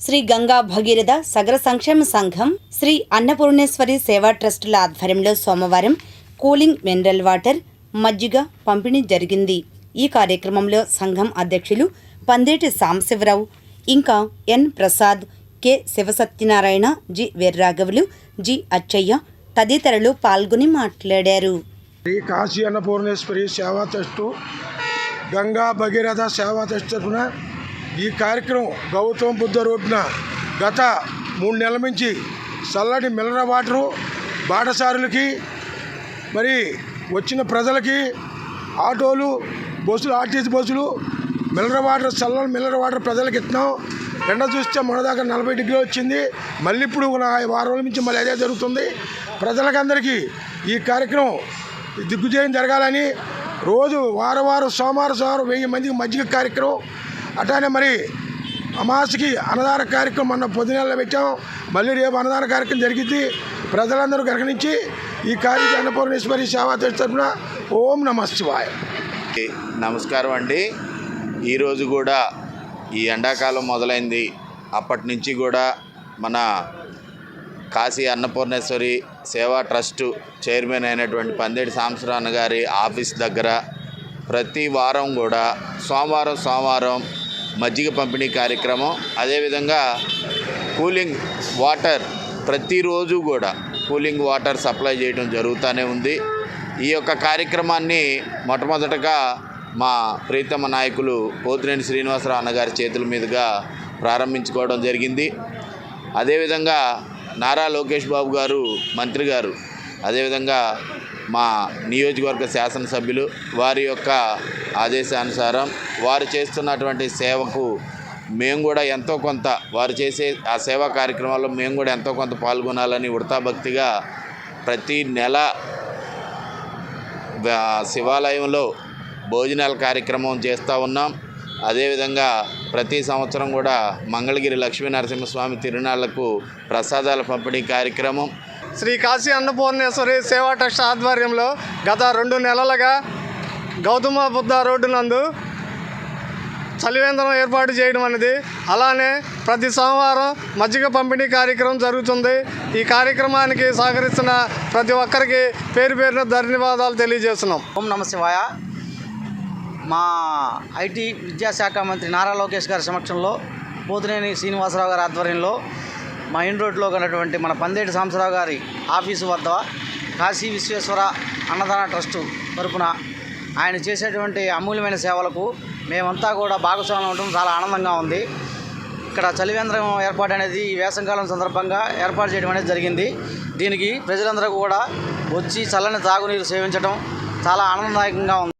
శ్రీ గంగా భగీరథ సగర సంక్షేమ సంఘం శ్రీ అన్నపూర్ణేశ్వరి సేవా ట్రస్టుల ఆధ్వర్యంలో సోమవారం కూలింగ్ మినరల్ వాటర్ మజ్జిగ పంపిణీ జరిగింది. ఈ కార్యక్రమంలో సంఘం అధ్యక్షులు పందేటి సాంబశివరావు ఇంకా N Prasad K Sivasatyanarayana G వీర్రాఘవులు G Achaiah తదితరులు పాల్గొని మాట్లాడారు. శ్రీ కాశీ అన్నపూర్ణేశ్వరి సేవా ట్రస్టు గంగా భగీరథ సేవా ట్రస్ట్ తరఫున ఈ కార్యక్రమం గౌతమ్ బుద్ధ రోడ్డున గత మూడు నెలల నుంచి చల్లటి మిల్లర వాటరు బాటసారులకి మరి వచ్చిన ప్రజలకి ఆటోలు బస్సులు ఆర్టీసీ బస్సులు మిల్లర వాటర్ చల్లని మిల్లర వాటర్ ప్రజలకు ఇస్తున్నాం. ఎండ చూస్తే మొన్నదాకా నలభై డిగ్రీలు వచ్చింది. మళ్ళీ ఇప్పుడు వారం రోజుల నుంచి మళ్ళీ అదే జరుగుతుంది. ప్రజలకందరికీ ఈ కార్యక్రమం దిగ్గుజయం జరగాలని రోజు వారం వారం సోమవారం సోమవారం వెయ్యి మందికి మజ్జిగ కార్యక్రమం అట్లానే మరి అమాసకి అన్నదాన కార్యక్రమం మొన్న పొద్దునెల పెట్టాం. మళ్ళీ రేపు అన్నదాన కార్యక్రమం జరిగింది. ప్రజలందరూ గ్రహణించి ఈ కార్యక్రమం అన్నపూర్ణేశ్వరి సేవా తరఫున ఓం నమ శివాయ. నమస్కారం అండి. ఈరోజు కూడా ఈ ఎండాకాలం మొదలైంది. అప్పటి నుంచి కూడా మన కాశీ అన్నపూర్ణేశ్వరి సేవా ట్రస్టు చైర్మన్ అయినటువంటి పందేటి సాంబశివరావు గారి ఆఫీస్ దగ్గర ప్రతి వారం కూడా సోమవారం సోమవారం మజ్జిగ పంపిణీ కార్యక్రమం. అదేవిధంగా కూలింగ్ వాటర్ ప్రతిరోజు కూడా కూలింగ్ వాటర్ సప్లై చేయడం జరుగుతూనే ఉంది. ఈ యొక్క కార్యక్రమాన్ని మొట్టమొదటగా మా ప్రీతమ నాయకులు పోతినేని శ్రీనివాసరావు అన్నగారి చేతుల మీదుగా ప్రారంభించుకోవడం జరిగింది. అదేవిధంగా నారా లోకేష్ బాబు గారు మంత్రి గారు అదేవిధంగా మా నియోజకవర్గ శాసనసభ్యులు వారి యొక్క ఆదేశానుసారం వారు చేస్తున్నటువంటి సేవకు మేము కూడా ఎంతో కొంత వారు చేసే ఆ సేవా కార్యక్రమాల్లో మేము కూడా ఎంతో కొంత పాల్గొనాలని వృతాభక్తిగా ప్రతి నెల శివాలయంలో భోజనాల కార్యక్రమం చేస్తూ ఉన్నాం. అదేవిధంగా ప్రతి సంవత్సరం కూడా మంగళగిరి లక్ష్మీ నరసింహస్వామి తిరునాళ్ళకు ప్రసాదాల పంపిణీ కార్యక్రమం. శ్రీ కాశీ అన్నపూర్ణేశ్వరి సేవా ట్రస్ట్ ఆధ్వర్యంలో గత రెండు నెలలుగా గౌతమ బుద్ధ రోడ్డు నందు చలివేంద్రం ఏర్పాటు చేయడం అనేది అలానే ప్రతి సోమవారం మజ్జిగ పంపిణీ కార్యక్రమం జరుగుతుంది. ఈ కార్యక్రమానికి సహకరిస్తున్న ప్రతి ఒక్కరికి పేరు పేరున ధన్యవాదాలు తెలియజేస్తున్నాం. ఓం నమ శివాయ. మా ఐటీ విద్యాశాఖ మంత్రి నారా లోకేష్ గారి సమక్షంలో పోతునేని శ్రీనివాసరావు గారి ఆధ్వర్యంలో మా ఇన్ రోడ్లో ఉన్నటువంటి మన పందేటి సాంబశివరావు గారి ఆఫీసు వద్ద కాశీ విశ్వేశ్వర అన్నదాన ట్రస్టు తరపున ఆయన చేసేటువంటి అమూల్యమైన సేవలకు మేమంతా కూడా భాగస్వామ్యం ఉండడం చాలా ఆనందంగా ఉంది. ఇక్కడ చలివేంద్రం ఏర్పాటు అనేది ఈ వేసంకాలం సందర్భంగా ఏర్పాటు చేయడం అనేది జరిగింది. దీనికి ప్రజలందరూ కూడా వచ్చి చల్లని తాగునీరు సేవించడం చాలా ఆనందదాయకంగా ఉంది.